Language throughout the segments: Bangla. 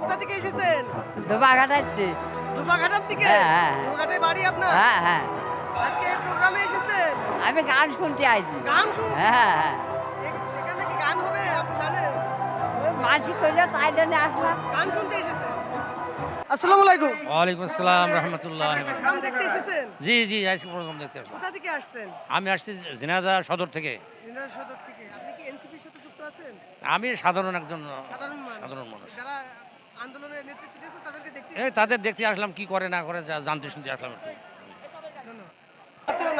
কোথা থেকে এসেছেন? দুর্গাঘাটার থেকে হ্যাঁ, হ্যাঁ। বাড়ি আপনার? হ্যাঁ হ্যাঁ। আজকে এই প্রোগ্রামে এসেছেন? আমি গান শুনতে আইছি। গান শুনতে? হ্যাঁ হ্যাঁ এখানে কি গান হবে? আপনি জানেন? ওই কইলে তাই জন্য আসলাম। গান শুনতে এসেছেন? আসসালামু আলাইকুম। ওয়ালাইকুম আসসালাম রহমতুল্লাহ প্রোগ্রাম দেখতে এসেছেন? জি জি আজকে প্রোগ্রাম দেখতে আসলাম কোথা থেকে আসছেন? আমি আসছি সদর থেকে। দিনাজপুর সদর থেকে। আপনি কি এনসিপির সাথে যুক্ত আছেন? আমি সাধারণ একজন সাধারণ মানুষ। সাধারণ মানুষ। যারা আন্দোলনের নেতৃত্ব দিয়েছে তাদেরকে দেখতে এই তাদের দেখতে আসলাম, কি করে না করে জানতে শুনতে আসলাম একটু।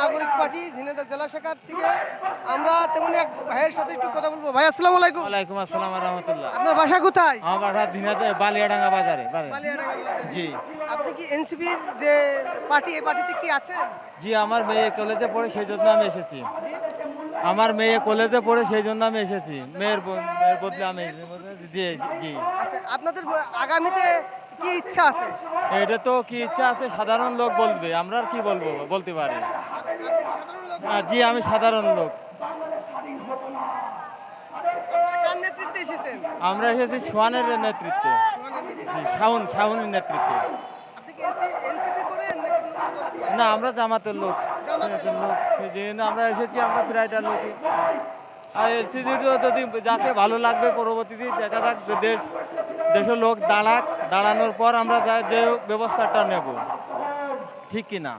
নাগরিক পার্টি ঝিনাইদহ জেলা শাখার থেকে আমরা তেমন এক ভাইয়ের সাথে একটু কথা বলব। ভাই আসসালামু আলাইকুম। ওয়ালাইকুম আসসালাম রহমতুল্লাহ। আপনার বাসা কোথায়? আমার বাসা দিনাতে বালিয়াডাঙ্গা বাজারে। বালিয়াডাঙ্গা বাজারে। জি। আপনি কি এনসিপির যে পার্টি এই পার্টিতে কি আছেন? জি আমার মেয়ে কলেজে পড়ে সেই জন্য আমি এসেছি। আমার মেয়ে কলেজে পড়ে সেই জন্য আমি এসেছি। মেয়ের মেয়ের বদলে আমি জি জি। আচ্ছা আপনাদের আগামীতে কি ইচ্ছা আছে? এটা তো কি ইচ্ছা আছে? সাধারণ লোক বলবে। আমরা আর কি বলব বলতে পারি। লোক জি আমি সাধারণ লোক। আমরা এসেছি সোহানের নেতৃত্বে। শাওন শাওনের নেতৃত্বে? না আমরা জামাতের লোক। লোক। আমরা এসেছি আমরা প্রায়টা লোকই। আর এলসিডিও যদি যাকে ভালো লাগবে পরবর্তীতে দেখা যাক যে দেশ দেশের লোক দাঁড়াক। দাঁড়ানোর পর আমরা যা ব্যবস্থাটা নেব ঠিক কি না